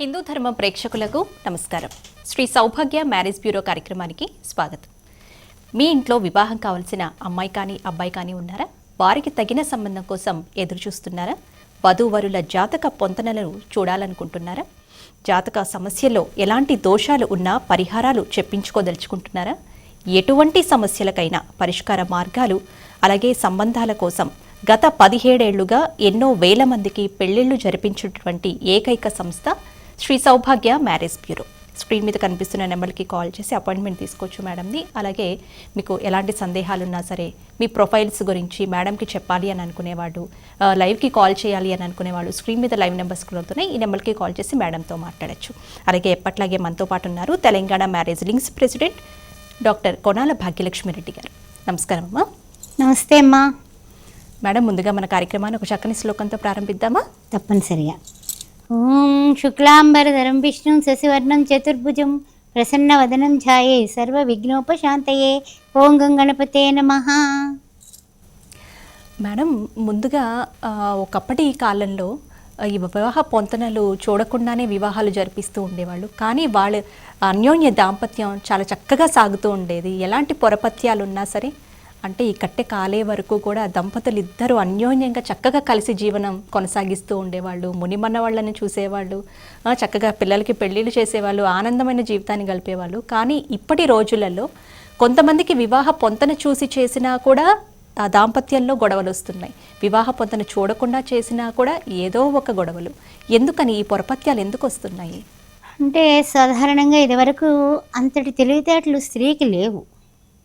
హిందూ ధర్మం ప్రేక్షకులకు నమస్కారం. శ్రీ సౌభాగ్య మ్యారేజ్ బ్యూరో కార్యక్రమానికి స్వాగతం. మీ ఇంట్లో వివాహం కావాల్సిన అమ్మాయి కానీ అబ్బాయి కానీ ఉన్నారా? వారికి తగిన సంబంధం కోసం ఎదురు చూస్తున్నారా వధూవరుల జాతక పొంతనలను చూడాలనుకుంటున్నారా? జాతక సమస్యల్లో ఎలాంటి దోషాలు ఉన్నా పరిహారాలు చెప్పించుకోదలుచుకుంటున్నారా? ఎటువంటి సమస్యలకైనా పరిష్కార మార్గాలు అలాగే సంబంధాల కోసం గత పదిహేడేళ్ళుగా ఎన్నో వేల మందికి పెళ్ళిళ్ళు జరిపించినటువంటి ఏకైక సంస్థ Shri Soubhagya marriage bureau. Screen మీద కనిపిస్తున్న నెంబర్కి కాల్ చేసి అపాయింట్మెంట్ తీసుకోవచ్చు మేడంది అలాగే మీకు ఎలాంటి సందేహాలు ఉన్నా సరే మీ ప్రొఫైల్స్ గురించి మేడంకి చెప్పాలి అని అనుకునేవాడు లైవ్కి కాల్ చేయాలి అని అనుకునేవాళ్ళు స్క్రీన్ మీద లైవ్ నెంబర్స్ కూడా ఈ నెంబర్కి కాల్ చేసి మేడంతో మాట్లాడచ్చు. అలాగే ఎప్పట్లాగే మనతో పాటు ఉన్నారు Telangana marriage links president doctor Konala Bhagyalakshmi Reddy గారు. నమస్కారం అమ్మా. నమస్తే అమ్మా. మేడం ముందుగా మన కార్యక్రమాన్ని ఒక చక్కని శ్లోకంతో ప్రారంభిద్దామా? తప్పనిసరిగా. ఓం శుక్లాంబరధరం విష్ణు శశివర్ణం చతుర్భుజం ప్రసన్న వదనం ఛాయే సర్వ విఘ్నోపశాంతయే. ఓం గంగణపతే నమ. మేడం ముందుగా ఒకప్పటి కాలంలో ఈ వివాహ పొంతనలు చూడకుండానే వివాహాలు జరిపిస్తూ ఉండేవాళ్ళు. కానీ వాళ్ళ అన్యోన్య దాంపత్యం చాలా చక్కగా సాగుతూ ఉండేది. ఎలాంటి పొరపత్యాలు ఉన్నా సరే అంటే ఈ కట్టె కాలే వరకు కూడా దంపతులు ఇద్దరు అన్యోన్యంగా చక్కగా కలిసి జీవనం కొనసాగిస్తూ ఉండేవాళ్ళు మునిమన్న వాళ్ళని చూసేవాళ్ళు చక్కగా పిల్లలకి పెళ్ళిళ్ళు చేసేవాళ్ళు ఆనందమైన జీవితాన్ని గడిపేవాళ్ళు. కానీ ఇప్పటి రోజులలో కొంతమందికి వివాహ పొంతన చూసి చేసినా కూడా ఆ దాంపత్యంలో గొడవలు వస్తున్నాయి. వివాహ పొంతన చూడకుండా చేసినా కూడా ఏదో ఒక గొడవలు. ఎందుకని ఈ పొరపత్యాలు ఎందుకు వస్తున్నాయి? అంటే సాధారణంగా ఇదివరకు అంతటి తెలివితేటలు స్త్రీకి లేవు.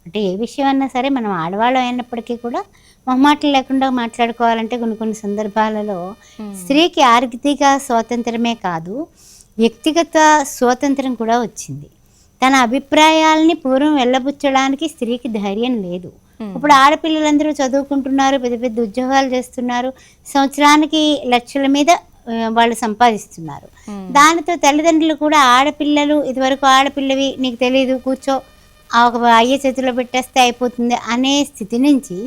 అంటే ఏ విషయం అన్నా సరే మనం ఆడవాళ్ళం అయినప్పటికీ కూడా మొహమాటలు లేకుండా మాట్లాడుకోవాలంటే కొన్ని కొన్ని సందర్భాలలో స్త్రీకి ఆర్థిక స్వాతంత్రమే కాదు వ్యక్తిగత స్వాతంత్రం కూడా వచ్చింది. తన అభిప్రాయాల్ని పూర్వం వెళ్ళబుచ్చడానికి స్త్రీకి ధైర్యం లేదు. ఇప్పుడు ఆడపిల్లలందరూ చదువుకుంటున్నారు పెద్ద పెద్ద ఉద్యోగాలు చేస్తున్నారు సంవత్సరానికి లక్షల మీద వాళ్ళు సంపాదిస్తున్నారు. దానితో తల్లిదండ్రులు కూడా ఆడపిల్లలు ఇదివరకు ఆడపిల్లవి నీకు తెలియదు కూర్చో ఒక అయ్య చేతిలో పెట్టేస్తే అయిపోతుంది అనే స్థితి నుంచి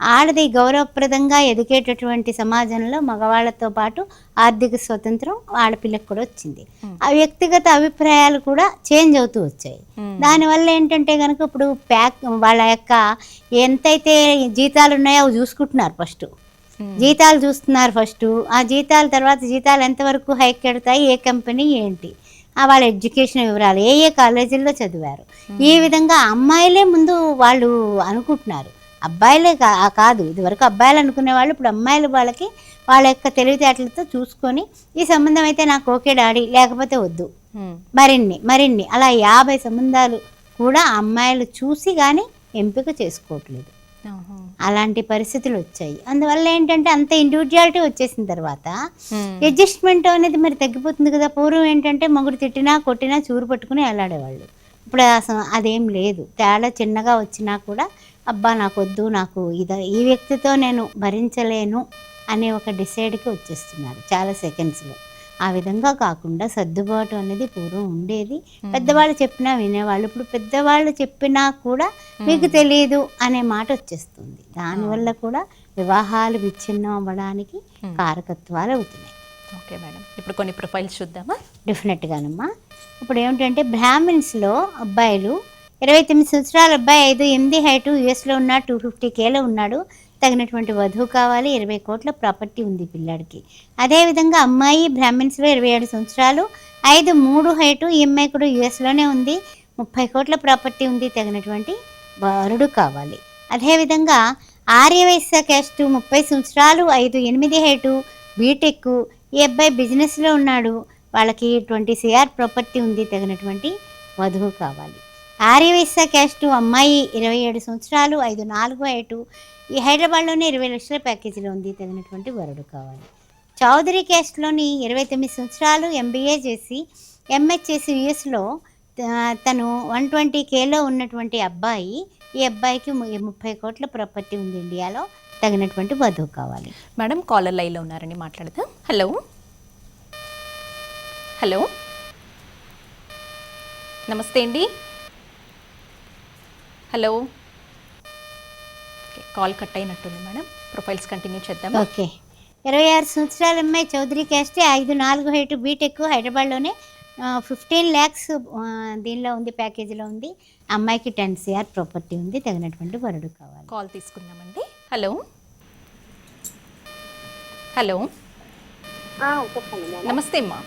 ఆడది గౌరవప్రదంగా ఎదిగేటటువంటి సమాజంలో మగవాళ్ళతో పాటు ఆర్థిక స్వతంత్రం ఆడపిల్లకు కూడా వచ్చింది. ఆ వ్యక్తిగత అభిప్రాయాలు కూడా చేంజ్ అవుతూ వచ్చాయి. దానివల్ల ఏంటంటే కనుక ఇప్పుడు ప్యాక్ వాళ్ళ యొక్క ఎంతైతే జీతాలు ఉన్నాయో అవి చూసుకుంటున్నారు ఫస్ట్. జీతాలు చూస్తున్నారు ఫస్ట్. ఆ జీతాల తర్వాత జీతాలు ఎంతవరకు హైక్ ఎడతాయి ఏ కంపెనీ ఏంటి? వాళ్ళ ఎడ్యుకేషన్ వివరాలు ఏ ఏ కాలేజీల్లో చదివారు. ఈ విధంగా అమ్మాయిలే ముందు వాళ్ళు అనుకుంటున్నారు. అబ్బాయిలే కాదు ఇదివరకు అబ్బాయిలు అనుకునే వాళ్ళు ఇప్పుడు అమ్మాయిలు వాళ్ళకి వాళ్ళ యొక్క తెలివితేటలతో చూసుకొని ఈ సంబంధం అయితే నాకు ఓకే డాడీ లేకపోతే వద్దు. మరిన్ని మరిన్ని అలా యాభై సంబంధాలు కూడా అమ్మాయిలు చూసి కానీ ఎంపిక చేసుకోవట్లేదు. అలాంటి పరిస్థితులు వచ్చాయి. అందువల్ల ఏంటంటే అంత ఇండివిజువాలిటీ వచ్చేసిన తర్వాత అడ్జస్ట్మెంట్ అనేది మరి తగ్గిపోతుంది కదా. పూర్వం ఏంటంటే మొగుడు తిట్టినా కొట్టినా చూరు పట్టుకుని వెళ్ళాడేవాళ్ళు ఇప్పుడు అసలు అదేం లేదు. తేడా చిన్నగా వచ్చినా కూడా అబ్బా నాకు వద్దు నాకు ఇద ఈ వ్యక్తితో నేను భరించలేను అనే ఒక డిసైడ్కి వచ్చేస్తున్నారు చాలా సెకండ్స్లో. ఆ విధంగా కాకుండా సర్దుబాటు అనేది పూర్వం ఉండేది. పెద్దవాళ్ళు చెప్పినా వినేవాళ్ళు ఇప్పుడు పెద్దవాళ్ళు చెప్పినా కూడా మీకు తెలియదు అనే మాట వచ్చేస్తుంది. దానివల్ల కూడా వివాహాలు విచ్ఛిన్నం అవ్వడానికి కారకత్వాలు అవుతున్నాయి. Okay madam. ఇప్పుడు కొన్ని ప్రొఫైల్స్ చూద్దామా? డెఫినెట్గానమ్మా. ఇప్పుడు ఏమిటంటే బ్రాహ్మిన్స్లో అబ్బాయిలు ఇరవై తొమ్మిది సంవత్సరాల అబ్బాయి ఐదు ఎనిమిది హైటు యూఎస్లో ఉన్నాడు టూ ఫిఫ్టీ కేలో ఉన్నాడు. తగినటువంటి వధువు కావాలి ఇరవై కోట్ల ప్రాపర్టీ ఉంది పిల్లాడికి. అదేవిధంగా అమ్మాయి బ్రాహ్మిన్స్లో ఇరవై ఏడు సంవత్సరాలు ఐదు మూడు హైటు ఈ అమ్మాయి కూడా యూఎస్లోనే ఉంది ముప్పై కోట్ల ప్రాపర్టీ ఉంది తగినటువంటి వరుడు కావాలి. అదేవిధంగా ఆర్యవైశ్య క్యాస్ట్ ముప్పై సంవత్సరాలు ఐదు ఎనిమిది హైటు బీటెక్ ఈ అబ్బాయి బిజినెస్లో ఉన్నాడు వాళ్ళకి ట్వంటీ సిఆర్ ప్రాపర్టీ ఉంది తగినటువంటి వధువు కావాలి. ఆర్యవైశ్య క్యాస్ట్ అమ్మాయి ఇరవై ఏడు సంవత్సరాలు ఐదు నాలుగు ఐటు ఈ హైదరాబాద్లోనే ఇరవై లక్షల ప్యాకేజీలో ఉంది తగినటువంటి వరుడు కావాలి. చౌదరి క్యాస్ట్లోని ఇరవై తొమ్మిది సంవత్సరాలు ఎంబీఏ చేసి ఎంఎస్ చేసి యుఎస్లో తను వన్ ట్వంటీ కేలో ఉన్నటువంటి అబ్బాయి ఈ అబ్బాయికి ముప్పై కోట్ల ప్రాపర్టీ ఉంది ఇండియాలో తగినటువంటి వధువు కావాలి. మేడం కాలర్ లైన్లో ఉన్నారని మాట్లాడదాం. హలో. హలో. నమస్తే అండి. హలో. ఓకే, కాల్ కట్ అయినట్టుంది మేడం. ప్రొఫైల్స్ కంటిన్యూ చేద్దామా. ఓకే. ఇరవై ఆరు సంవత్సరాల అమ్మాయి చౌదరి క్యాస్ట్ ఐదు నాలుగు హైట్ బీటెక్ హైదరాబాద్లోనే ఫిఫ్టీన్ ల్యాక్స్ దీనిలో ఉంది ప్యాకేజీలో ఉంది. అమ్మాయికి టెన్ సిఆర్ ప్రాపర్టీ ఉంది తగినటువంటి వరుడు కావాలి. కాల్ తీసుకుందామండి. హలో. హలో. నమస్తే అమ్మా.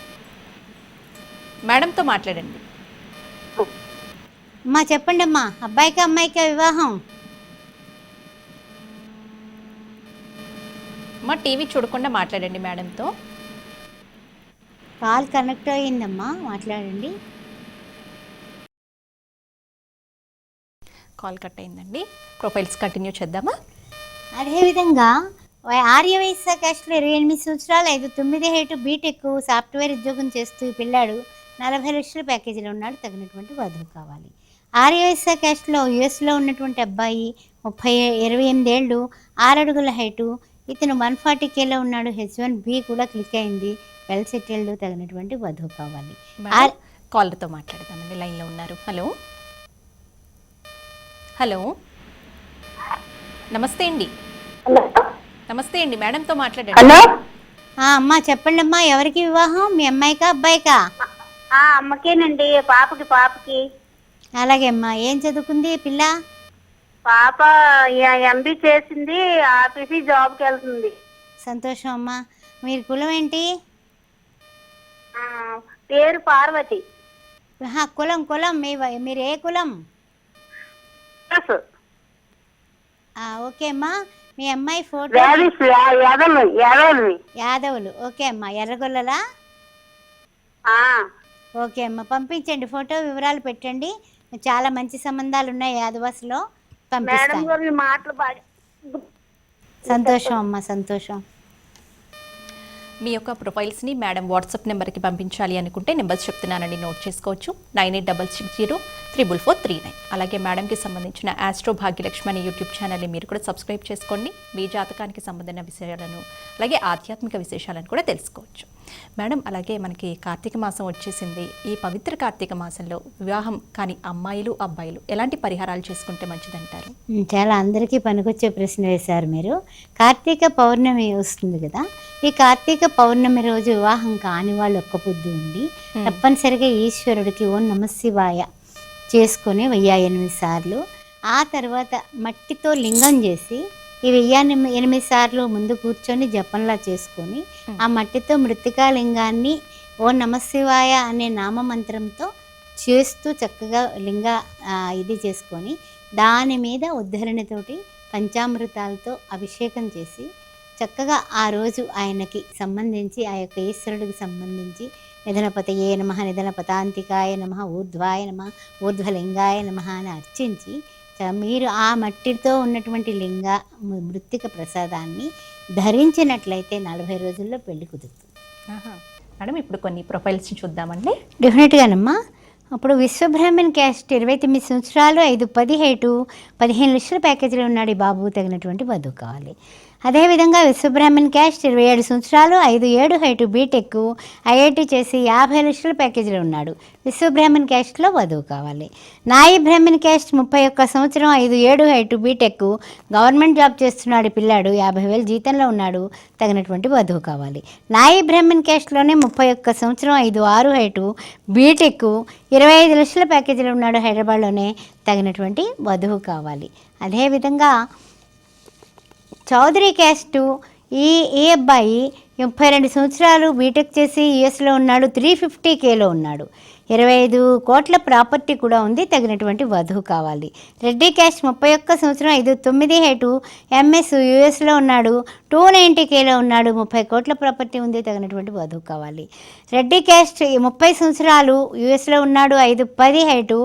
మేడంతో మాట్లాడండి. అమ్మా చెప్పండి అమ్మా అబ్బాయికి అమ్మాయికి వివాహం. మా టీవీ చూడకుండా మాట్లాడండి మేడంతో. కాల్ కనెక్ట్ అయ్యిందమ్మా. మాట్లాడండి. కాల్ కట్ అయిందండి. ప్రొఫైల్స్ కంటిన్యూ చేద్దామా? అదేవిధంగా వై- ఆర్య వయస్సు క్యాస్ట్లో ఇరవై ఎనిమిది సంవత్సరాలు ఐదు తొమ్మిది హైట్ బీటెక్ సాఫ్ట్వేర్ ఉద్యోగం చేస్తూ పిల్లాడు నలభై లక్షల ప్యాకేజీలో ఉన్నాడు. తగినటువంటి వధువు కావాలి. ఆర్య వయస్సు క్యాస్ట్లో యుఎస్లో ఉన్నటువంటి అబ్బాయి ముప్పై ఇరవై ఎనిమిది ఏళ్ళు ఆరు అడుగుల హైటు. ఇతను వన్ ఫార్టీ కేలో ఉన్నాడు. హెచ్ వన్ బి కూడా క్లిక్ అయింది. వెల్ సెటిల్డ్ తగినటువంటి వధువు కావాలి. కాలర్తో మాట్లాడదామండి లైన్లో ఉన్నారు. హలో. హలో. నమస్తే అండి. నమస్తే అండి. మేడంతో మాట్లాడండి. హలో. అమ్మా చెప్పండి అమ్మా ఎవరికి వివాహం? మీ అమ్మాయికా అబ్బాయికా? ఆ, అమ్మకేనండి. పాపకి పాపకి. అలాగే అమ్మా ఏం చదువుకుంది పిల్ల? పాప ఎంబీ చేసింది ఆఫీసీ జాబ్కి వెళ్తుంది. సంతోషం అమ్మా. మీరు కులం ఏంటి? ఆ, పేరు పార్వతి. ఆహా, కులం కులం. మీ వ- మీరు ఏ కులం? ఎస్. ఆ, ఓకే అమ్మా. మీ అమ్మాయి ఫోటో యా- యాదవులు. ఓకే అమ్మా. ఎర్రగొల్లలా? ఆ, ఓకే అమ్మా. పంపించండి. ఫోటో వివరాలు పెట్టండి. చాలా మంచి సంబంధాలు ఉన్నాయి యాదవాసులో పంపిస్తాను బాగా సంతోషం అమ్మా సంతోషం. మీ యొక్క ప్రొఫైల్స్ని మేడం వాట్సాప్ నెంబర్కి పంపించాలి అనుకుంటే నెంబర్స్ చెప్తున్నానండి. నోట్ చేసుకోవచ్చు. Nine eight double six zero triple four three nine. అలాగే మేడంకి సంబంధించిన ఆస్ట్రో భాగ్యలక్ష్మి అనే యూట్యూబ్ ఛానల్ని మీరు కూడా సబ్స్క్రైబ్ చేసుకోండి. మీ జాతకానికి సంబంధించిన విషయాలను అలాగే ఆధ్యాత్మిక విశేషాలను కూడా తెలుసుకోవచ్చు. మేడం అలాగే మనకి కార్తీక మాసం వచ్చేసింది. ఈ పవిత్ర కార్తీక మాసంలో వివాహం కాని అమ్మాయిలు అబ్బాయిలు ఎలాంటి పరిహారాలు చేసుకుంటే మంచిదంటారు? చాలా అందరికీ పనికొచ్చే ప్రశ్న వేశారు మీరు. కార్తీక పౌర్ణమి వస్తుంది కదా ఈ కార్తీక పౌర్ణమి రోజు వివాహం కాని వాళ్ళు ఒక్క పొద్దు ఉండి. తప్పనిసరిగా ఈశ్వరుడికి ఓం నమశివాయ చేసుకొని వెయ్యి ఎనిమిది సార్లు ఆ తర్వాత మట్టితో లింగం చేసి ఈ వెయ్యి ఎనిమి- ఎనిమిది సార్లు ముందు కూర్చొని జపంలా చేసుకొని ఆ మట్టితో మృతికా లింగాన్ని ఓ నమశివాయ అనే నామమంత్రంతో చేస్తూ చక్కగా లింగ ఇది చేసుకొని దాని మీద ఉద్ధరణతోటి పంచామృతాలతో అభిషేకం చేసి చక్కగా ఆ రోజు ఆయనకి సంబంధించి ఆ యొక్క ఈశ్వరుడికి సంబంధించి నిధనపతయే నమ నిధనపతాంతికాయ నమ ఊర్ధ్వాయ నమ ఊర్ధ్వలింగాయ నమ అని అర్చించి మీరు ఆ మట్టితో ఉన్నటువంటి లింగ మృత్తిక ప్రసాదాన్ని ధరించినట్లయితే నలభై రోజుల్లో పెళ్ళి కుదురుతుంది. మేడం ఇప్పుడు కొన్ని ప్రొఫైల్స్ని చూద్దామండి. డెఫినెట్గానమ్మా అప్పుడు విశ్వబ్రాహ్మణ్ క్యాస్ట్ ఇరవై తొమ్మిది సంవత్సరాలు ఐదు పది హైటు పదిహేను లక్షల ప్యాకేజీలో ఉన్నాడు ఈ బాబు తగినటువంటి వధువు కావాలి. అదేవిధంగా విశ్వబ్రాహ్మణ్ క్యాస్ట్ ఇరవై ఏడు సంవత్సరాలు ఐదు ఏడు హైటు బీటెక్ ఐఐటి చేసి యాభై లక్షల ప్యాకేజీలో ఉన్నాడు. విశ్వబ్రాహ్మణ్ క్యాస్ట్లో వధువు కావాలి. నాయి బ్రాహ్మణ్ క్యాస్ట్ ముప్పై ఒక్క సంవత్సరం ఐదు ఏడు హైటు బీటెక్ గవర్నమెంట్ జాబ్ చేస్తున్నాడు పిల్లాడు యాభై వేలు జీతంలో ఉన్నాడు తగినటువంటి వధువు కావాలి. నాయి బ్రాహ్మణ్ క్యాస్ట్లోనే ముప్పై ఒక్క సంవత్సరం ఐదు ఆరు హైటు బీటెక్ ఇరవై ఐదు లక్షల ప్యాకేజీలో ఉన్నాడు హైదరాబాద్లోనే తగినటువంటి వధువు కావాలి. అదేవిధంగా చౌదరి క్యాస్టు ఈ ఈ అబ్బాయి ముప్పై రెండు సంవత్సరాలు బీటెక్ చేసి యుఎస్లో ఉన్నాడు త్రీ ఫిఫ్టీ కేలో ఉన్నాడు. ఇరవై ఐదు కోట్ల ప్రాపర్టీ కూడా ఉంది తగినటువంటి వధువు కావాలి. రెడ్డి క్యాస్ట్ ముప్పై ఒక్క సంవత్సరం ఐదు తొమ్మిది హేటు ఎంఎస్ యుఎస్లో ఉన్నాడు టూ నైంటీ కేలో ఉన్నాడు ముప్పై కోట్ల ప్రాపర్టీ ఉంది తగినటువంటి వధువు కావాలి. రెడ్డి క్యాస్ట్ ముప్పై సంవత్సరాలు యుఎస్లో ఉన్నాడు ఐదు పది హైటు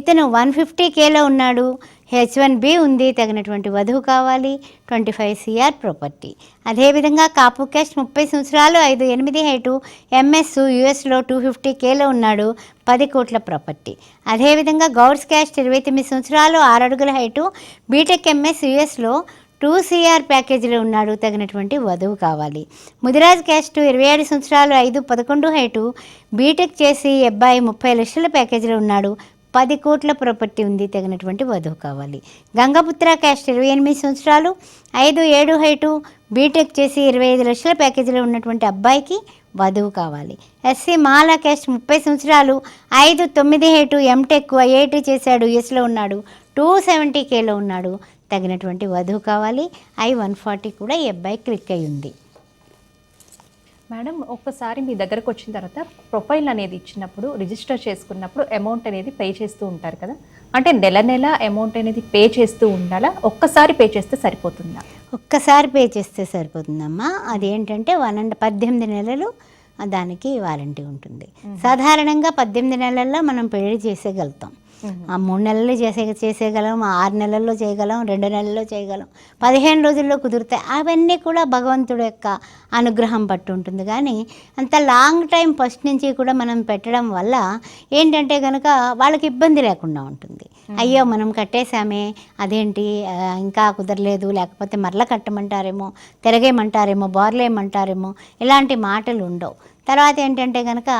ఇతను వన్ ఫిఫ్టీ కేలో ఉన్నాడు హెచ్ వన్ బి ఉంది తగినటువంటి వధువు కావాలి ట్వంటీ ఫైవ్ సిఆర్ ప్రాపర్టీ. అదేవిధంగా కాపు క్యాస్ట్ ముప్పై సంవత్సరాలు ఐదు ఎనిమిది హైటు ఎంఎస్ యుఎస్లో టూ ఫిఫ్టీ కేలో ఉన్నాడు పది కోట్ల ప్రాపర్టీ. అదేవిధంగా గౌడ్స్ క్యాస్ట్ ఇరవై తొమ్మిది సంవత్సరాలు ఆరు అడుగుల హైటు బీటెక్ ఎంఎస్ యుఎస్లో టూ సిఆర్ ప్యాకేజీలో ఉన్నాడు తగినటువంటి వధువు కావాలి. ముదిరాజ్ క్యాస్ట్ ఇరవై ఏడు సంవత్సరాలు ఐదు పదకొండు హైటు బీటెక్ చేసి అబ్బాయి ముప్పై లక్షల ప్యాకేజీలో ఉన్నాడు పది కోట్ల ప్రాపర్టీ ఉంది తగినటువంటి వధువు కావాలి. గంగపుత్ర క్యాస్ట్ ఇరవై ఎనిమిది సంవత్సరాలు. ఐదు ఏడు హైటు బీటెక్ చేసి ఇరవై ఐదు లక్షల ప్యాకేజీలో ఉన్నటువంటి అబ్బాయికి వధువు కావాలి. ఎస్సీ మాలా క్యాస్ట్ ముప్పై సంవత్సరాలు. ఐదు తొమ్మిది హైటు ఎంటెక్ ఐఐటి చేశాడు యుఎస్లో ఉన్నాడు. టూ సెవెంటీ కేలో ఉన్నాడు. తగినటువంటి వధువు కావాలి. ఐ వన్ ఫార్టీ కూడా ఈ అబ్బాయి క్లిక్ అయి ఉంది. మేడం ఒక్కసారి మీ దగ్గరకు వచ్చిన తర్వాత ప్రొఫైల్ అనేది ఇచ్చినప్పుడు రిజిస్టర్ చేసుకున్నప్పుడు అమౌంట్ అనేది పే చేస్తూ ఉంటారు కదా? అంటే నెల నెల అమౌంట్ అనేది పే చేస్తూ ఉండాలా? ఒక్కసారి పే చేస్తే సరిపోతుందా? ఒక్కసారి పే చేస్తే సరిపోతుందమ్మా. అదేంటంటే వన్ అండ్ పద్దెనిమిది నెలలు దానికి వారంటీ ఉంటుంది. సాధారణంగా పద్దెనిమిది నెలల్లో మనం పెళ్ళి చేసేయగలుగుతాం. ఆ మూడు నెలల్లో చేసే చేసేయగలం ఆరు నెలల్లో చేయగలం రెండు నెలల్లో చేయగలం. పదిహేను రోజుల్లో కుదురుతాయి అవన్నీ కూడా భగవంతుడు యొక్క అనుగ్రహం పట్టు ఉంటుంది. కానీ అంత లాంగ్ టైం ఫస్ట్ నుంచి కూడా మనం పెట్టడం వల్ల ఏంటంటే కనుక వాళ్ళకి ఇబ్బంది లేకుండా ఉంటుంది. అయ్యో మనం కట్టేశామే అదేంటి ఇంకా కుదరలేదు లేకపోతే మరల కట్టమంటారేమో తిరగేయమంటారేమో బోర్లేయమంటారేమో ఇలాంటి మాటలు ఉండవు. తర్వాత ఏంటంటే కనుక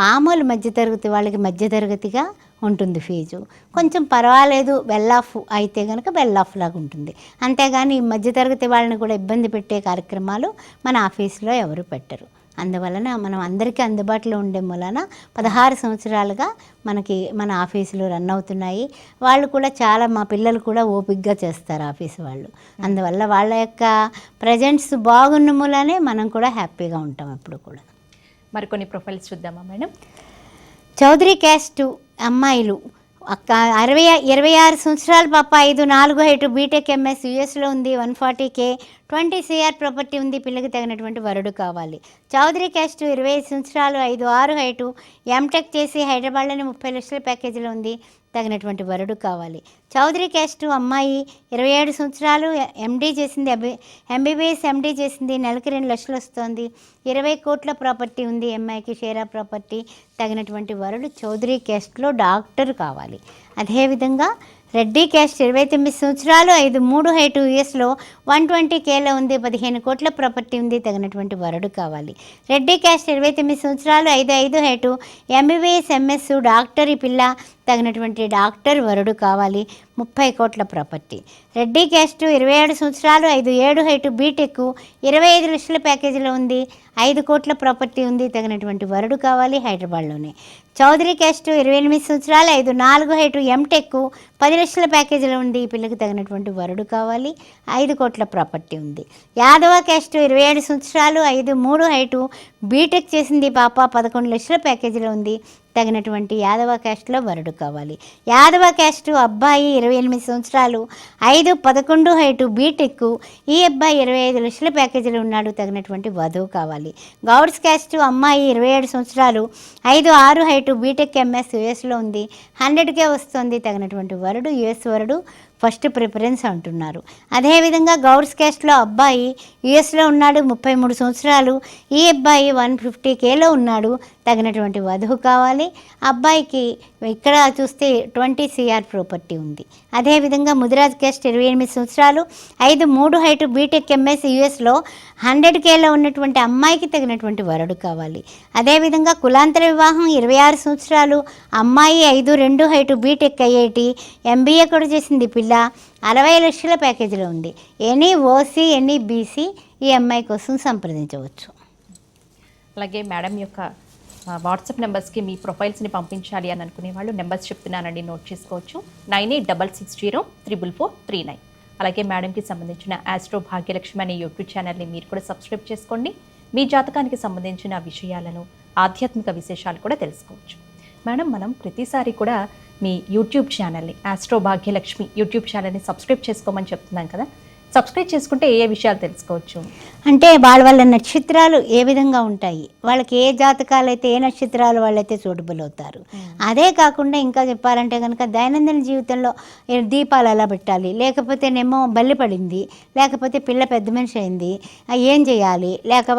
మామూలు మధ్యతరగతి వాళ్ళకి మధ్యతరగతిగా ఉంటుంది ఫీజు. కొంచెం పర్వాలేదు వెల్ ఆఫ్ అయితే కనుక వెల్ ఆఫ్ లాగా ఉంటుంది. అంతేగాని ఈ మధ్యతరగతి వాళ్ళని కూడా ఇబ్బంది పెట్టే కార్యక్రమాలు మన ఆఫీస్లో ఎవరు పెట్టరు. అందువలన మనం అందరికీ అందుబాటులో ఉండే మూలన పదహారు సంవత్సరాలుగా మనకి మన ఆఫీసులు రన్ అవుతున్నాయి. వాళ్ళు కూడా చాలా మా పిల్లలు కూడా ఓపిక్గా చేస్తారు ఆఫీస్ వాళ్ళు. అందువల్ల వాళ్ళ యొక్క ప్రజెంట్స్ బాగున్న మూలనే మనం కూడా హ్యాపీగా ఉంటాం ఎప్పుడు కూడా. మరికొన్ని ప్రొఫైల్స్ చూద్దామా మేడం? చౌదరి క్యాస్ట్ అమ్మాయిలు. అక్క అరవై ఇరవై ఆరు సంవత్సరాల పాప ఐదు నాలుగు హైటు బీటెక్ ఎంఎస్ యూఎస్లో ఉంది one forty K. Twenty CR property ఉంది పిల్లకి తగినటువంటి వరుడు కావాలి. చౌదరి క్యాస్ట్ ఇరవై ఐదు సంవత్సరాలు ఐదు ఆరు హైటు ఎంటెక్ చేసి హైదరాబాద్లోని ముప్పై లక్షల ప్యాకేజీలో ఉంది. తగినటువంటి వరుడు కావాలి. చౌదరి క్యాస్ట్ అమ్మాయి ఇరవై ఏడు సంవత్సరాలు ఎండీ చేసింది. అబి ఎంబీబీఎస్ ఎండీ చేసింది. నెలకి రెండు లక్షలు వస్తుంది. ఇరవై కోట్ల ప్రాపర్టీ ఉంది. అమ్మాయికి షేరా ప్రాపర్టీ తగినటువంటి వరుడు చౌదరి క్యాస్ట్లో డాక్టర్ కావాలి. అదేవిధంగా రెడ్డి క్యాస్ట్ ఇరవై తొమ్మిది సంవత్సరాలు ఐదు మూడు హైటు యూఎస్లో వన్ ట్వంటీ కేలో ఉంది. పదిహేను కోట్ల ప్రాపర్టీ ఉంది. తగినటువంటి వరుడు కావాలి. రెడ్డి క్యాస్ట్ ఇరవై తొమ్మిది సంవత్సరాలు ఐదు ఐదు హైటు ఎంబీబీఎస్ ఎంఎస్ డాక్టర్ ఈ పిల్ల తగినటువంటి డాక్టర్ వరుడు కావాలి. ముప్పై కోట్ల ప్రాపర్టీ. రెడ్డి క్యాస్ట్ ఇరవై ఏడు సంవత్సరాలు ఐదు ఏడు హైటు బీటెక్ ఇరవై ఐదు లక్షల ప్యాకేజీలో ఉంది. ఐదు కోట్ల ప్రాపర్టీ ఉంది. తగినటువంటి వరుడు కావాలి హైదరాబాద్లోనే. చౌదరి క్యాస్ట్ ఇరవై ఎనిమిది సంవత్సరాలు ఐదు నాలుగు హైటు ఎంటెక్ పది లక్షల ప్యాకేజీలో ఉంది. ఈ పిల్లకి తగినటువంటి వరుడు కావాలి. ఐదు కోట్ల ప్రాపర్టీ ఉంది. యాదవ క్యాస్ట్ ఇరవై ఏడు సంవత్సరాలు ఐదు మూడు హైటు బీటెక్ చేసింది పాప పదకొండు లక్షల ప్యాకేజీలో ఉంది. తగినటువంటి యాదవ క్యాస్ట్లో వరుడు కావాలి. యాదవ క్యాస్ట్ అబ్బాయి ఇరవై ఎనిమిది సంవత్సరాలు ఐదు పదకొండు హైటు బీటెక్ ఈ అబ్బాయి ఇరవై ఐదు లక్షల ప్యాకేజీలో ఉన్నాడు. తగినటువంటి వధువు కావాలి. గౌడ్స్ క్యాస్ట్ అమ్మాయి ఇరవై ఏడు సంవత్సరాలు ఐదు ఆరు హైటు బీటెక్ ఎంఎస్ యుఎస్లో ఉంది. హండ్రెడ్కే వస్తుంది. తగినటువంటి వరుడు యుఎస్ వరుడు ఫస్ట్ ప్రిఫరెన్స్ అంటున్నారు. అదేవిధంగా గౌడ్స్ క్యాస్ట్లో అబ్బాయి యుఎస్లో ఉన్నాడు ముప్పై మూడు సంవత్సరాలు. ఈ అబ్బాయి వన్ ఫిఫ్టీ కేలో ఉన్నాడు. తగినటువంటి వధువు కావాలి. అబ్బాయికి ఇక్కడ చూస్తే ట్వంటీ సిఆర్ ప్రాపర్టీ ఉంది. అదేవిధంగా ముదిరాజ్ కెస్ట్ ఇరవై ఎనిమిది సంవత్సరాలు ఐదు మూడు హైటు బీటెక్ ఎంఎస్ యుఎస్లో హండ్రెడ్ కేలో ఉన్నటువంటి అమ్మాయికి తగినటువంటి వరుడు కావాలి. అదేవిధంగా కులాంతర వివాహం ఇరవై ఆరు సంవత్సరాలు అమ్మాయి ఐదు రెండు హైటు బీటెక్ ఐఐటి ఎంబీఏ కూడా చేసింది పిల్ల అరవై లక్షల ప్యాకేజీలో ఉంది. ఎనీ ఓసీ ఎనీ బీసీ ఈ అమ్మాయి కోసం సంప్రదించవచ్చు. అలాగే మేడం యొక్క వాట్సాప్ నెంబర్స్కి మీ ప్రొఫైల్స్ని పంపించాలి అని అనుకునే వాళ్ళు నెంబర్స్ చెప్తున్నానండి నోట్ చేసుకోవచ్చు. Nine eight double six zero triple four three nine. అలాగే మేడంకి సంబంధించిన ఆస్ట్రో భాగ్యలక్ష్మి అనే యూట్యూబ్ ఛానల్ని మీరు కూడా సబ్స్క్రైబ్ చేసుకోండి. మీ జాతకానికి సంబంధించిన విషయాలను ఆధ్యాత్మిక విశేషాలు కూడా తెలుసుకోవచ్చు. మేడం మనం ప్రతిసారి కూడా మీ యూట్యూబ్ ఛానల్ని ఆస్ట్రో భాగ్యలక్ష్మి యూట్యూబ్ ఛానల్ని సబ్స్క్రైబ్ చేసుకోమని చెప్తున్నాం కదా. సబ్స్క్రైబ్ చేసుకుంటే ఏ ఏ విషయాలు తెలుసుకోవచ్చు? అంటే వాళ్ళ వాళ్ళ నక్షత్రాలు ఏ విధంగా ఉంటాయి? వాళ్ళకి ఏ జాతకాలు అయితే ఏ నక్షత్రాలు వాళ్ళైతే సూటబుల్ అవుతారు? అదే కాకుండా ఇంకా చెప్పాలంటే కనుక దైనందిన జీవితంలో దీపాలు ఎలా పెట్టాలి? లేకపోతేనేమో బల్లి పడింది లేకపోతే పిల్ల పెద్ద మనిషి అయింది ఏం చేయాలి? లేక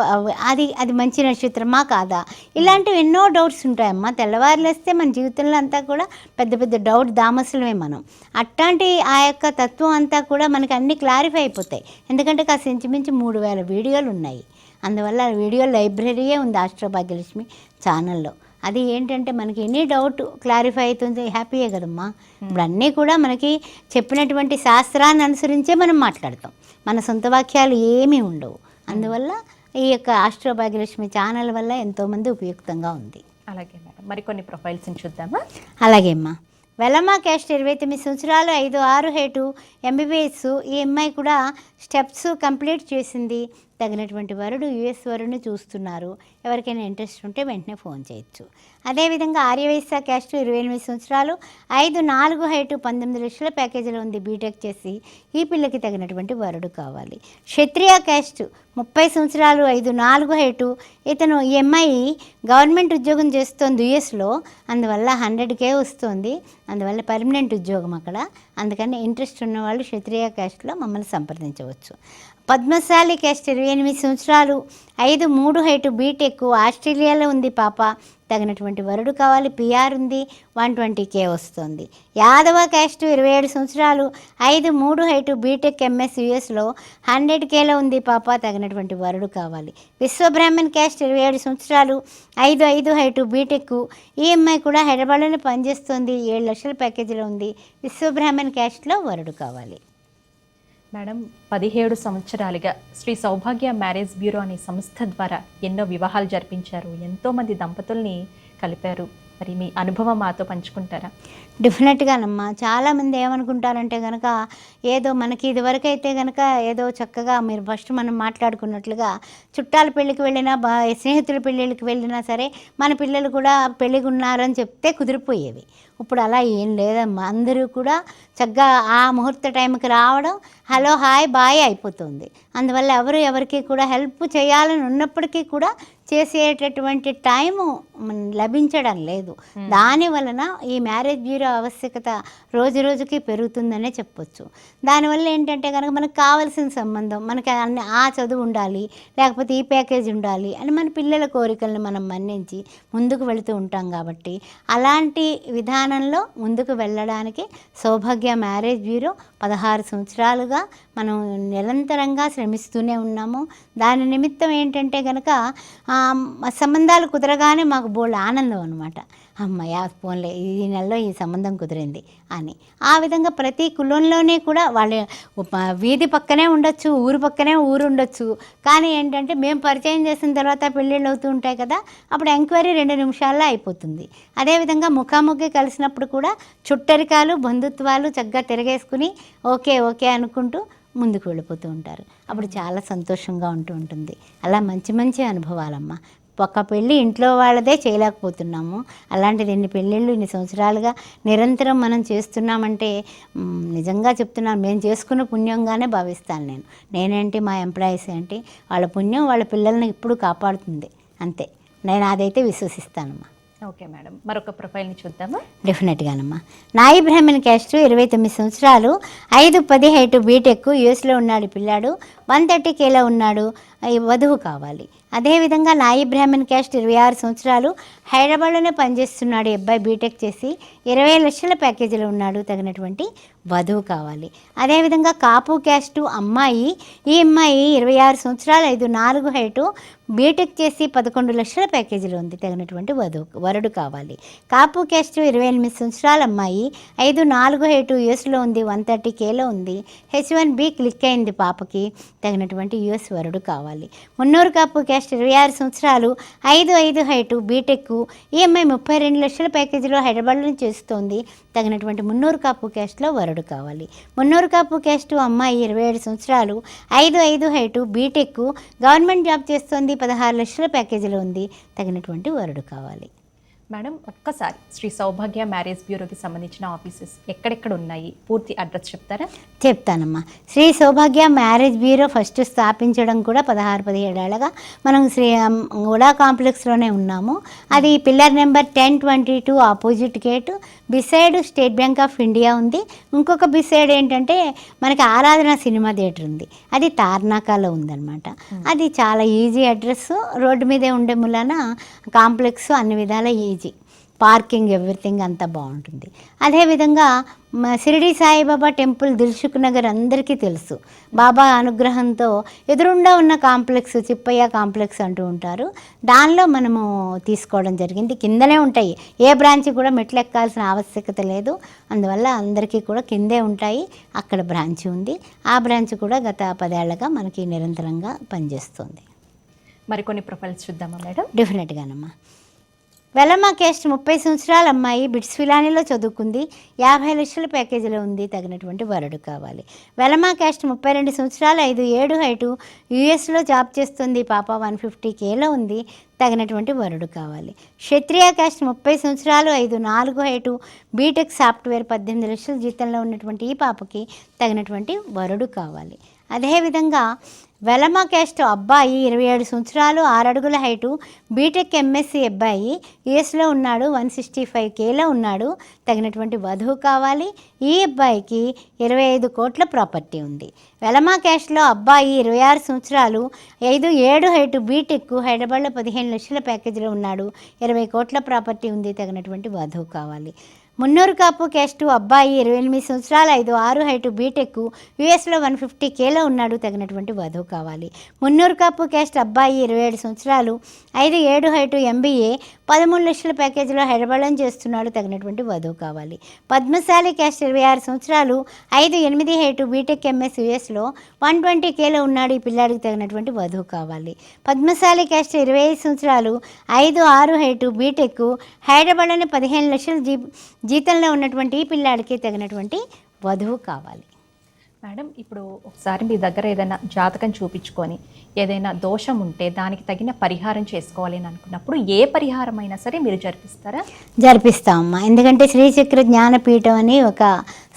అది అది మంచి నక్షత్రమా కాదా? ఇలాంటివి ఎన్నో డౌట్స్ ఉంటాయమ్మా. తెల్లవారులేస్తే మన జీవితంలో అంతా కూడా పెద్ద పెద్ద డౌట్ దామసులమే మనం. అట్లాంటి ఆ యొక్క తత్వం అంతా కూడా మనకి అన్ని క్లారిఫై అయిపోతాయి. ఎందుకంటే కాస్త ఇంచుమించు మూడు వేల వీడియోలు ఉన్నాయి అందువల్ల వీడియో లైబ్రరీయే ఉంది ఆస్ట్రో భాగ్యలక్ష్మి ఛానల్లో. అది ఏంటంటే మనకి ఎనీ డౌట్ క్లారిఫై అవుతుంది హ్యాపీయే కదమ్మా. ఇప్పుడు అన్నీ కూడా మనకి చెప్పినటువంటి శాస్త్రాన్ని అనుసరించే మనం మాట్లాడతాం. మన సొంత వాక్యాలు ఏమీ ఉండవు. అందువల్ల ఈ యొక్క ఆస్ట్రోభాగ్యలక్ష్మి ఛానల్ వల్ల ఎంతోమంది ఉపయుక్తంగా ఉంది. అలాగే మేడం. మరికొన్ని ప్రొఫైల్స్ని చూద్దామా? అలాగే అమ్మా. వెలమా క్యాస్ట్ ఇరవై తొమ్మిది సంవత్సరాలు ఐదు ఆరు హేటు ఎంబీబీఎస్ ఈ అమ్మాయి కూడా స్టెప్స్ కంప్లీట్ చేసింది. తగినటువంటి వరుడు యుఎస్ వరుడిని చూస్తున్నారు. ఎవరికైనా ఇంట్రెస్ట్ ఉంటే వెంటనే ఫోన్ చేయొచ్చు. అదేవిధంగా ఆర్యవైశ్య క్యాస్ట్ ఇరవై ఎనిమిది సంవత్సరాలు ఐదు నాలుగు హైటు పంతొమ్మిది లక్షల ప్యాకేజీలో ఉంది బీటెక్ చేసి ఈ పిల్లకి తగినటువంటి వరుడు కావాలి. క్షత్రియ క్యాస్ట్ ముప్పై సంవత్సరాలు ఐదు నాలుగు హైటు ఇతను ఈ అమ్మాయి గవర్నమెంట్ ఉద్యోగం చేస్తోంది యుఎస్లో అందువల్ల హండ్రెడ్ కే వస్తుంది. అందువల్ల పర్మనెంట్ ఉద్యోగం అక్కడ. అందుకని ఇంట్రెస్ట్ ఉన్న వాళ్ళు క్షత్రియ క్యాస్ట్లో మమ్మల్ని సంప్రదించవచ్చు. పద్మశాలి క్యాస్ట్ ఇరవై ఎనిమిది సంవత్సరాలు. ఐదు మూడు హైటు బీటెక్ ఆస్ట్రేలియాలో ఉంది పాప. తగినటువంటి వరుడు కావాలి. పిఆర్ ఉంది. వన్ ట్వంటీ కే వస్తుంది. యాదవ క్యాస్ట్ ఇరవై ఏడు సంవత్సరాలు. ఐదు మూడు హైటు బీటెక్ ఎంఎస్ యుఎస్లో హండ్రెడ్ కేలో ఉంది పాప. తగినటువంటి వరుడు కావాలి. విశ్వబ్రాహ్మణ్ క్యాస్ట్ ఇరవై ఏడు సంవత్సరాలు. ఐదు ఐదు హైటు బీటెక్ ఈఎంఐ కూడా హైదరాబాద్లోనే పనిచేస్తుంది. ఏడు లక్షల ప్యాకేజీలో ఉంది. విశ్వబ్రాహ్మణ్ క్యాస్ట్లో వరుడు కావాలి. మేడం పదిహేడు సంవత్సరాలుగా శ్రీ సౌభాగ్య మ్యారేజ్ బ్యూరో అనే సంస్థ ద్వారా ఎన్నో వివాహాలు జరిపించారు. ఎంతోమంది దంపతుల్ని కలిపారు. మరి మీ అనుభవం మాతో పంచుకుంటారా? డెఫినెట్గానమ్మా చాలామంది ఏమనుకుంటారంటే కనుక ఏదో మనకి ఇదివరకు అయితే కనుక ఏదో చక్కగా మీరు ఫస్ట్ మనం మాట్లాడుకున్నట్లుగా చుట్టాల పెళ్ళికి వెళ్ళినా బా స్నేహితుల పెళ్ళిళ్ళకి వెళ్ళినా సరే మన పిల్లలు కూడా పెళ్ళికి ఉన్నారని చెప్తే కుదిరిపోయేవి. ఇప్పుడు అలా ఏం లేదమ్మా. అందరూ కూడా చక్కగా ఆ ముహూర్త టైంకి రావడం హలో హాయ్ బాయ్ అయిపోతుంది. అందువల్ల ఎవరు ఎవరికి కూడా హెల్ప్ చేయాలని ఉన్నప్పటికీ కూడా చేసేటటువంటి టైము లభించడం లేదు. దాని వలన ఈ మ్యారేజ్ బ్యూరో ఆవశ్యకత రోజు రోజుకి పెరుగుతుందనే చెప్పొచ్చు. దానివల్ల ఏంటంటే కనుక మనకు కావాల్సిన సంబంధం మనకి అన్ని ఆ చదువు ఉండాలి లేకపోతే ఈ ప్యాకేజ్ ఉండాలి అని మన పిల్లల కోరికలను మనం మన్నించి ముందుకు వెళుతూ ఉంటాం కాబట్టి అలాంటి విధానంలో ముందుకు వెళ్ళడానికి సౌభాగ్య మ్యారేజ్ బ్యూరో పదహారు సంవత్సరాలుగా మనం నిరంతరంగా శ్రమిస్తూనే ఉన్నాము. దాని నిమిత్తం ఏంటంటే కనుక సంబంధాలు కుదరగానే మాకు బోల్డ్ ఆనందం అనమాట అమ్మయ్య ఫోన్లే ఈ నెలలో ఈ సంబంధం కుదిరింది అని. ఆ విధంగా ప్రతి కులంలోనే కూడా వాళ్ళ వీధి పక్కనే ఉండొచ్చు ఊరు పక్కనే ఊరు ఉండొచ్చు. కానీ ఏంటంటే మేము పరిచయం చేసిన తర్వాత పెళ్ళిళ్ళు అవుతూ ఉంటాయి కదా అప్పుడు ఎంక్వైరీ రెండు నిమిషాల్లో అయిపోతుంది. అదేవిధంగా ముఖాముఖి కలిసినప్పుడు కూడా చుట్టరికాలు బంధుత్వాలు చక్కగా తిరగేసుకుని ఓకే ఓకే అనుకుంటూ ముందుకు వెళ్ళిపోతూ ఉంటారు. అప్పుడు చాలా సంతోషంగా ఉంటూ ఉంటుంది. అలా మంచి మంచి అనుభవాలమ్మా. ఒక్క పెళ్ళి ఇంట్లో వాళ్ళదే చేయలేకపోతున్నాము. అలాంటిది ఎన్ని పెళ్ళిళ్ళు ఇన్ని సంవత్సరాలుగా నిరంతరం మనం చేస్తున్నామంటే నిజంగా చెప్తున్నాను మేము చేసుకున్న పుణ్యంగానే భావిస్తాను నేను. నేనేంటి మా ఎంప్లాయీస్ ఏంటి వాళ్ళ పుణ్యం వాళ్ళ పిల్లల్ని ఇప్పుడు కాపాడుతుంది. అంతే. నేను అదైతే విశ్వసిస్తానమ్మా. Okay madam. మరొక ప్రొఫైల్ని చూద్దామా? డెఫినెట్గానమ్మా. నాయి బ్రాహ్మణ్ క్యాస్ట్ ఇరవై తొమ్మిది సంవత్సరాలు. ఐదు పది హైటు బీటెక్ యూఎస్లో ఉన్నాడు పిల్లాడు. వన్ థర్టీ కేలో ఉన్నాడు. వధువు కావాలి. అదేవిధంగా నాయి బ్రాహ్మణ్ క్యాస్ట్ ఇరవై ఆరు సంవత్సరాలు. హైదరాబాద్లోనే పనిచేస్తున్నాడు ఈ అబ్బాయి బీటెక్ చేసి. ఇరవై లక్షల ప్యాకేజీలో ఉన్నాడు తగినటువంటి వధువు కావాలి. అదేవిధంగా కాపు క్యాస్టు అమ్మాయి ఈ అమ్మాయి ఇరవై ఆరు సంవత్సరాలు ఐదు నాలుగు హైటు బీటెక్ చేసి పదకొండు లక్షల ప్యాకేజీలో ఉంది. తగినటువంటి వధువు వరుడు కావాలి. కాపు క్యాస్ట్ ఇరవై ఎనిమిది సంవత్సరాల అమ్మాయి ఐదు నాలుగు హైటు యుఎస్లో ఉంది వన్ థర్టీ కేలో ఉంది. హెచ్ వన్ బి క్లిక్ అయింది పాపకి తగినటువంటి యుఎస్ వరుడు కావాలి. మున్నూరు కాపు క్యాస్ట్ ఇరవై ఆరు సంవత్సరాలు ఐదు ఐదు హైటు బీటెక్ ఈఎంఐ ముప్పై రెండు లక్షల ప్యాకేజీలో హైదరాబాద్లో చేస్తోంది. తగినటువంటి మున్నూరు కాపు క్యాస్ట్లో వరుడు. కావాలి. మున్నూరు కాపు క్యాస్ట్ అమ్మాయి ఇరవై ఏడు సంవత్సరాలు ఐదు ఐదు హైటు బీటెక్ గవర్నమెంట్ జాబ్ చేస్తోంది పదహారు లక్షల ప్యాకేజీలో ఉంది. తగినటువంటి వరుడు కావాలి. మేడం ఒక్కసారి శ్రీ సౌభాగ్య మ్యారేజ్ బ్యూరోకి సంబంధించిన ఆఫీసెస్ ఎక్కడెక్కడ ఉన్నాయి? పూర్తి అడ్రస్ చెప్తారా? చెప్తానమ్మా. Shri Soubhagya marriage bureau first స్థాపించడం కూడా పదహారు పదిహేడేళ్ళగా మనం శ్రీ ఉడా కాంప్లెక్స్లోనే ఉన్నాము. అది pillar number ten twenty two opposite gate. Beside State Bank of India ఉంది. ఇంకొక బిసైడ్ ఏంటంటే మనకి ఆరాధన సినిమా థియేటర్ ఉంది. అది తార్నాకాలో ఉందన్నమాట. అది చాలా ఈజీ అడ్రస్ రోడ్డు మీదే ఉండే మూలన కాంప్లెక్స్ అన్ని విధాల ఈజీ. పార్కింగ్ ఎవ్రీథింగ్ అంతా బాగుంటుంది. అదేవిధంగా షిరిడి సాయిబాబా టెంపుల్ దిల్సుఖ్ నగర్ అందరికీ తెలుసు. బాబా అనుగ్రహంతో ఎదురుండా ఉన్న కాంప్లెక్స్ చిప్పయ్య కాంప్లెక్స్ అంటూ ఉంటారు. దానిలో మనము తీసుకోవడం జరిగింది. కిందనే ఉంటాయి. ఏ బ్రాంచ్ కూడా మెట్లు ఎక్కాల్సిన ఆవశ్యకత లేదు. అందువల్ల అందరికీ కూడా కిందే ఉంటాయి. అక్కడ బ్రాంచ్ ఉంది. ఆ బ్రాంచ్ కూడా గత పదేళ్ళుగా మనకి నిరంతరంగా పనిచేస్తుంది. మరికొన్ని ప్రొఫైల్స్ చూద్దామా మేడం? డెఫినెట్గానమ్మా. వెలమ్మ కేస్ట్ ముప్పై సంవత్సరాల అమ్మాయి బిట్స్ ఫిలానీలో చదువుకుంది. యాభై లక్షల ప్యాకేజీలో ఉంది. తగినటువంటి వరుడు కావాలి. వెలమ్మ క్యాస్ట్ ముప్పై రెండు సంవత్సరాలు ఐదు ఏడు హైటు యూఎస్లో జాబ్ చేస్తుంది. పాప వన్ ఫిఫ్టీ కేలో ఉంది. తగినటువంటి వరుడు కావాలి. క్షత్రియ క్యాస్ట్ ముప్పై సంవత్సరాలు ఐదు నాలుగు హైటు బీటెక్ సాఫ్ట్వేర్ పద్దెనిమిది లక్షల జీతంలో ఉన్నటువంటి ఈ పాపకి తగినటువంటి వరుడు కావాలి. అదేవిధంగా వెలమ క్యాస్ట్ అబ్బాయి ఇరవై ఏడు సంవత్సరాలు ఆరడుగుల హైటు బీటెక్ ఎంఎస్సి అబ్బాయి యుఎస్లో ఉన్నాడు వన్ సిక్స్టీ ఫైవ్ కేలో ఉన్నాడు. తగినటువంటి వధువు కావాలి. ఈ అబ్బాయికి ఇరవై ఐదు కోట్ల ప్రాపర్టీ ఉంది. వెలమా క్యాస్ట్లో అబ్బాయి ఇరవై ఆరు సంవత్సరాలు ఐదు ఏడు హైటు బీటెక్ హైదరాబాద్లో పదిహేను లక్షల ప్యాకేజీలో ఉన్నాడు. ఇరవై కోట్ల ప్రాపర్టీ ఉంది. తగినటువంటి వధువు కావాలి. మున్నూరు కాపు క్యాస్టు అబ్బాయి ఇరవై ఎనిమిది సంవత్సరాలు ఐదు ఆరు హైటు బీటెక్ యూఎస్లో వన్ ఫిఫ్టీ కేలో ఉన్నాడు. తగినటువంటి వధువు కావాలి. మున్నూరు కాపు క్యాస్ట్ అబ్బాయి ఇరవై ఏడు సంవత్సరాలు ఐదు ఏడు హైటు ఎంబీఏ పదమూడు లక్షల ప్యాకేజీలో హైదరాబాద్లో చేస్తున్నాడు తగినటువంటి వధువు కావాలి. పద్మశాలి క్యాస్ట్ ఇరవై ఆరు సంవత్సరాలు ఐదు ఎనిమిది హైటు బీటెక్ ఎంఎస్ యుఎస్లో వన్ ట్వంటీ కేలో ఉన్నాడు ఈ పిల్లాడికి తగినటువంటి వధువు కావాలి. పద్మశాలి క్యాస్ట్ ఇరవై ఐదు సంవత్సరాలు ఐదు ఆరు హైటు బీటెక్ హైదరాబాద్లోని పదిహేను లక్షల జీ జీతంలో ఉన్నటువంటి ఈ పిల్లాడికి తగినటువంటి వధువు కావాలి. మేడం ఇప్పుడు ఒకసారి మీ దగ్గర ఏదైనా జాతకం చూపించుకొని ఏదైనా దోషం ఉంటే దానికి తగిన పరిహారం చేసుకోవాలి అని అనుకున్నప్పుడు ఏ పరిహారం అయినా సరే మీరు జరిపిస్తారా? జరిపిస్తామమ్మా ఎందుకంటే శ్రీచక్ర జ్ఞానపీఠం అని ఒక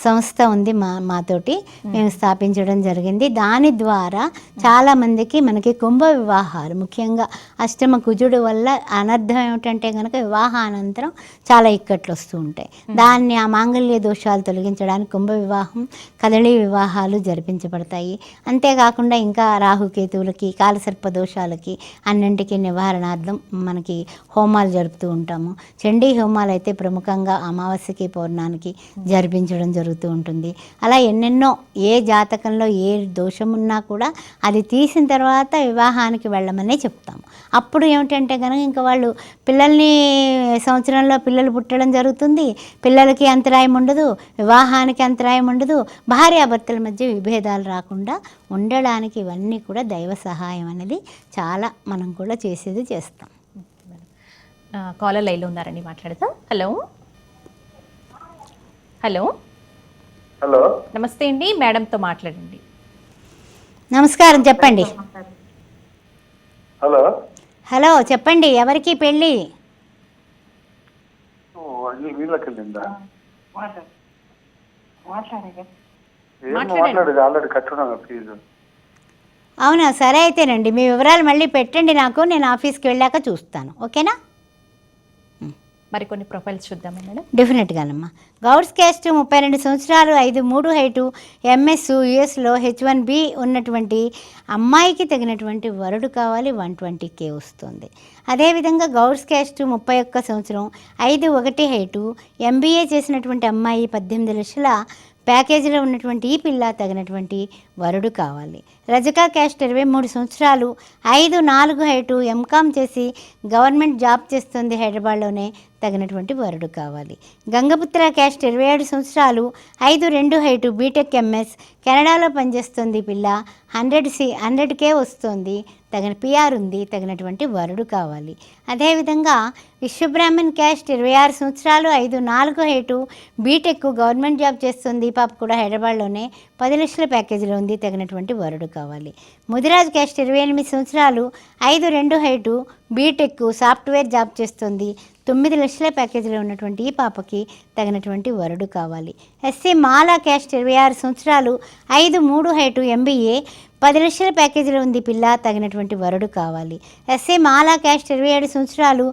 సంస్థ ఉంది మా మాతోటి. మేము స్థాపించడం జరిగింది. దాని ద్వారా చాలామందికి మనకి కుంభ వివాహాలు ముఖ్యంగా అష్టమ కుజుడు వల్ల అనర్థం ఏమిటంటే కనుక వివాహానంతరం చాలా ఇక్కట్లు వస్తూ ఉంటాయి. దాన్ని ఆ మాంగళ్య దోషాలు తొలగించడానికి కుంభ వివాహం కదళి వివాహాలు జరిపించబడతాయి. అంతేకాకుండా ఇంకా రాహుకేతువులకి కాలసర్ప దోషాలకి అన్నింటికి నివారణార్థం మనకి హోమాలు జరుపుతూ ఉంటాము. చండీ హోమాలు అయితే ప్రముఖంగా అమావాస్యకి పౌర్ణానికి జరిపించడం జరుగుతూ ఉంటుంది. అలా ఎన్నెన్నో ఏ జాతకంలో ఏ దోషం ఉన్నా కూడా అది తీసిన తర్వాత వివాహానికి వెళ్ళమనే చెప్తాము. అప్పుడు ఏమిటంటే కనుక ఇంకా వాళ్ళు పిల్లల్ని సంవత్సరంలో పిల్లలు పుట్టడం జరుగుతుంది. పిల్లలకి అంతరాయం ఉండదు వివాహానికి అంతరాయం ఉండదు భార్యాభర్తల మధ్య విభేదాలు రాకుండా ఉండడానికి ఇవన్నీ కూడా దైవ సహాయం అనేది చాలా మనం కూడా చేసేది చేస్తాం. కాలర్ లైన్లో ఉన్నారండి మాట్లాడతాం హలో. హలో. హలో. నమస్తే అండి మేడంతో మాట్లాడండి. నమస్కారం చెప్పండి. హలో. హలో చెప్పండి ఎవరికి పెళ్ళి? అవునా సరే అయితేనండి మీ వివరాలు మళ్ళీ పెట్టండి నాకు నేను ఆఫీస్కి వెళ్ళాక చూస్తాను ఓకేనా? మరికొన్ని ప్రొఫైల్స్ చూద్దామా మేడం. డెఫినెట్గానమ్మా. గౌడ్స్ క్యాస్ట్ ముప్పై రెండు సంవత్సరాలు ఐదు మూడు హైటు ఎంఎస్ యుఎస్లో హెచ్ వన్ బి ఉన్నటువంటి అమ్మాయికి తగినటువంటి వరుడు కావాలి వన్ ట్వంటీ కే వస్తుంది. అదేవిధంగా గౌడ్స్ క్యాస్ట్ ముప్పై ఒక్క సంవత్సరం ఐదు ఒకటి హైటు ఎంబీఏ చేసినటువంటి అమ్మాయి పద్దెనిమిది లక్షల ప్యాకేజీలో ఉన్నటువంటి ఈ పిల్ల తగినటువంటి వరుడు కావాలి. రజకా క్యాస్ట్ ఇరవై మూడు సంవత్సరాలు ఐదు నాలుగు హైటు ఎంకామ్ చేసి గవర్నమెంట్ జాబ్ చేస్తుంది హైదరాబాద్లోనే తగినటువంటి వరుడు కావాలి. గంగపుత్ర క్యాస్ట్ ఇరవై ఏడు సంవత్సరాలు ఐదు రెండు హైటు బీటెక్ ఎంఎస్ కెనడాలో పనిచేస్తుంది పిల్ల హండ్రెడ్ సి హండ్రెడ్ కే వస్తుంది తగిన పిఆర్ ఉంది తగినటువంటి వరుడు కావాలి. అదేవిధంగా విశ్వబ్రాహ్మణ్ క్యాస్ట్ ఇరవై ఆరు సంవత్సరాలు ఐదు నాలుగు హైటు బీటెక్ గవర్నమెంట్ జాబ్ చేస్తుంది పాప కూడా హైదరాబాద్లోనే పది లక్షల ప్యాకేజీలో ఉంది తగినటువంటి వరుడు కావాలి. ముదిరాజ్ క్యాస్ట్ ఇరవై ఎనిమిది సంవత్సరాలు ఐదు రెండు హైటు బీటెక్ సాఫ్ట్వేర్ జాబ్ చేస్తుంది. తొమ్మిది లక్షల ప్యాకేజీలో ఉన్నటువంటి ఈ పాపకి తగినటువంటి వరుడు కావాలి. ఎస్సీ మాలా క్యాస్ట్ ఇరవై ఆరు సంవత్సరాలు ఐదు మూడు హైటు ఎంబీఏ పది లక్షల ప్యాకేజీలో ఉంది పిల్ల తగినటువంటి వరుడు కావాలి. ఎస్ఏ మాలా క్యాస్ట్ ఇరవై ఏడు సంవత్సరాలు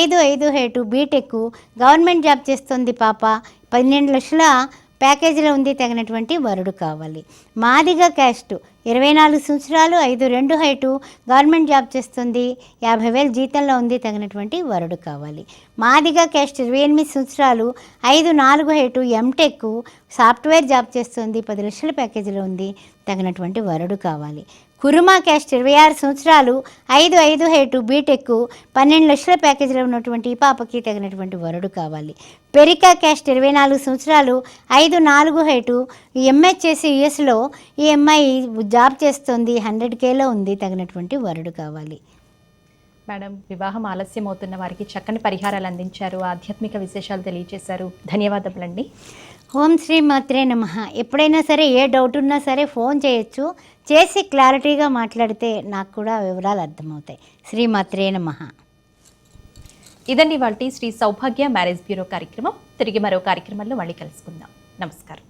ఐదు ఐదు హైటు బీటెక్ గవర్నమెంట్ జాబ్ చేస్తుంది పాప పన్నెండు లక్షల ప్యాకేజీలో ఉంది తగినటువంటి వరుడు కావాలి. మాదిగా క్యాస్ట్ ఇరవై నాలుగు సంవత్సరాలు ఐదు రెండు హైటు గవర్నమెంట్ జాబ్ చేస్తుంది. యాభై వేలు జీతంలో ఉంది తగినటువంటి వరుడు కావాలి. మాదిగా క్యాస్ట్ ఇరవై ఎనిమిది సంవత్సరాలు ఐదు నాలుగు హైటు ఎంటెక్ సాఫ్ట్వేర్ జాబ్ చేస్తుంది. పది లక్షల ప్యాకేజీలో ఉంది తగినటువంటి వరుడు కావాలి. కురుమా క్యాస్ట్ ఇరవై ఆరు సంవత్సరాలు ఐదు ఐదు హైటు బీటెక్ పన్నెండు లక్షల ప్యాకేజీలో ఉన్నటువంటి ఈ పాపకి తగినటువంటి వరుడు కావాలి. పెరికా క్యాస్ట్ ఇరవై నాలుగు సంవత్సరాలు ఐదు నాలుగు హైటు ఈ చేసి యుఎస్లో ఈ అమ్మాయి జాబ్ చేస్తుంది హండ్రెడ్ కేలో ఉంది తగినటువంటి వరుడు కావాలి. మేడం వివాహం ఆలస్యం అవుతున్న వారికి చక్కని పరిహారాలు అందించారు. ఆధ్యాత్మిక విశేషాలు తెలియజేశారు. ధన్యవాదములండి. ఓం శ్రీ మాత్రే నమ. ఎప్పుడైనా సరే ఏ డౌట్ ఉన్నా సరే ఫోన్ చేయొచ్చు. చేసి క్లారిటీగా మాట్లాడితే నాకు కూడా వివరాలు అర్థమవుతాయి. శ్రీ మాత్రే నమ. ఇదండి వాళ్ళ శ్రీ సౌభాగ్య మ్యారేజ్ బ్యూరో కార్యక్రమం. తిరిగి మరో కార్యక్రమంలో మళ్ళీ కలుసుకుందాం. నమస్కారం.